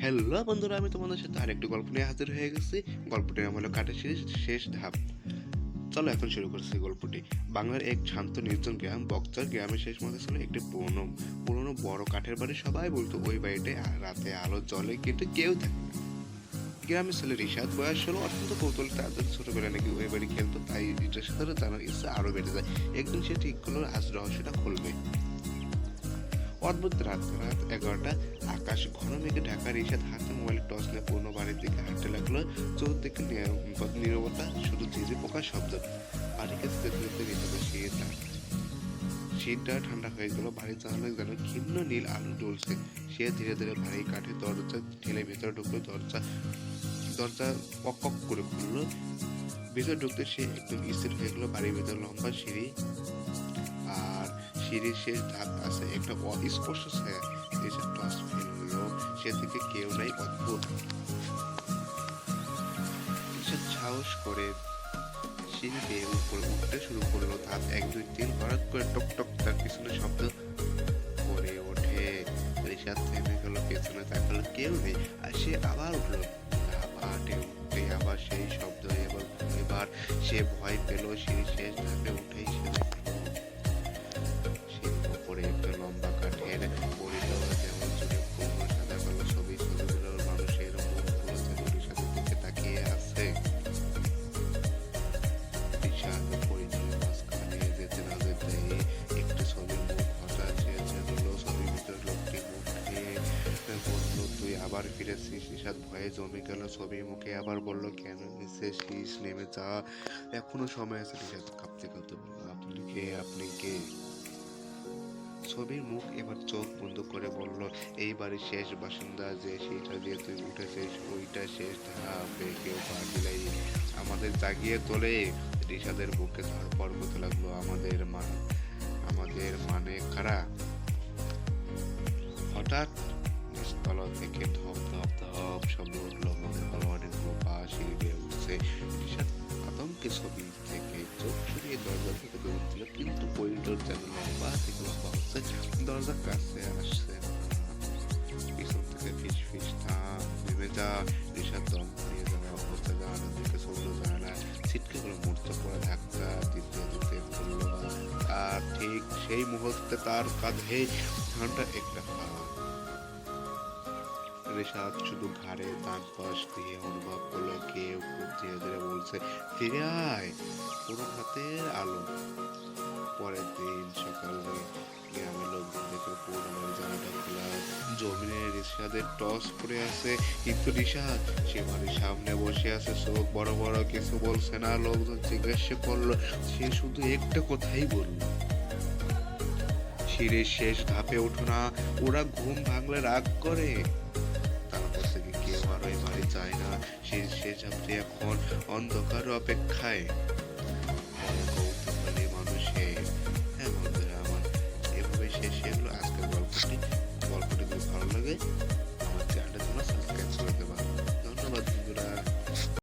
Hello বন্ধুরা, আমি তোমাদের সাথে আরেকটি গল্প নিয়ে হাজির হয়ে গেছি। গল্পটির নাম হলো কাটা সিরিজ, শেষ ধাপ। চলো এখন শুরু করছি গল্পটি। বাংলার এক শান্ত, নির্জন গ্রাম, বক্তার গ্রামের শেষ মাথা ছিল একটি পুরনো পুরনো বড় কাঠের বাড়ি। সবাই বলতো, ওই বাড়িতে রাতে আলো, জলে কিন্তু কেউ থাকে না। গ্রামের ছেলে রিশাদ, বয়স হলো অত্যন্ত কৌতূহল। তাদের ছোটবেলায় নাকি ওই বাড়ি খেলতো, তাই রিশাদের জানার ইচ্ছা আরও বেড়ে যায়। একদিন সে ঠিক করল, আজ রহস্যটা খুলবে। অদ্ভুত রাত রাত এগারোটা, আকাশ ঘন মেঘে ঢাকা রিসাদ হাতে মোবাইল টর্চ নিয়ে পুরনো বাড়ির দিকে হাঁটতে লাগল। চতুর্দিকে নীরব- নীরবতা, শুধু ঝিঝি পোকার শব্দ। বাড়িকে তেতুলিতে রিসাদের শীত শীতটা ঠান্ডা হয়ে গেল। বাড়ির জানালায় যেন ক্ষীণ নীল আলো জ্বলছে। সে ধীরে ধীরে ভারী কাঠের দরজা ঠেলে ভেতরে ঢুকলো, দরজা দরজা পক পক করে খুললো। ভিতরে ঢুকতে সে একদম স্থির হয়ে গেলো। বাড়ির ভিতর লম্বা সিঁড়ি সিঁড়ির শেষ ধাপ আছে একটা অস্পষ্ট ছায়া এসে টস ফেলল সেদিকে কেউ নাই অদ্ভুত। সে সাহস করে সিঁড়ি বেয়ে উপরে উঠতে শুরু করল। ধাপ এক, দুই, তিন হঠাৎ করে টক টক তার পিছনে শব্দ করে ওঠে। রিসাদ থেমে গেল, পেছনে তাকালো, কেউ নেই। আর সে আবার উঠল। ধাপ হাঁটে উঠতে আবার সেই শব্দ এবার এবার সে ভয় পেল। সিঁড়ি শেষ ধাপে উঠেই সে আবার ফিরেছিস রিসাদ ভয়ে জমে গেল ছবির মুখে, আবার বলল, কেন নিচে শীষ নেমে যা। এখনও সময় আছে রিসাদ কাঁপতে কাঁপতে বলল, আপনি কে? আপনি কে? ছবির মুখ এবার চোখ বন্ধ করে বলল, এই বাড়ির শেষ বাসিন্দা যে সেইটা দিয়ে তুই উঠেছিস, ওইটা শেষ ধাপে কেউ পা দিলেই আমাদের জাগিয়ে তোলে। রিসাদের বুকে ধরপড় হতে লাগল, আমাদের মা, আমাদের মানে কারা? হঠাৎ নিচতলা থেকে ধপ ধপ ধপ শব্দ উঠল মনে হলো অনেকগুলো পা সিঁড়ি বেয়ে উঠছে আতঙ্কে ছবি থেকে চোখ সরিয়ে দরজা থেকে দৌড় দিল কিন্তু করিডোর যেন লম্বা থেকে লম্বা হচ্ছে দরজার কাছে আসছে। পিছন থেকে ফিস ফিস থাম নেমে যা রিসাদ দম হারিয়ে যাওয়া অবস্থা ছিটকে গেলো মুহূর্ত পরে ধাক্কা দিতে দিতে আর ঠিক সেই মুহূর্তে তার কাঁধে ঘণ্টা একটা রেশাদ শুধু ঘাড়ে ডান পাশ দিয়ে অনুভব করল খুব ধীরে ধীরে বলছে, ফিরে আয়। পুরো হাতের আলো। পরের দিন সকালে গ্রামের লোকজন দেখে পুরো বাড়ি জানাটা খোলা। জমিনে রিসাদের টস পড়ে আছে। কিন্তু রিসাদ সে বাড়ির সামনে বসে আছে। চোখ বড় বড়, কিছু বলছে না। লোকজন জিজ্ঞাসা করল, সে শুধু একটা কথাই বলল। সিঁড়ির শেষ ধাপে ওঠো না। ওরা ঘুম ভাঙলে রাগ করে। কারোই বাড়ি যায় না। সে সে যাত্রী এখন অন্ধকার অপেক্ষায়। হ্যাঁ, কৌতূহলী মানুষে। হ্যাঁ, এভাবে খুব ভালো লাগে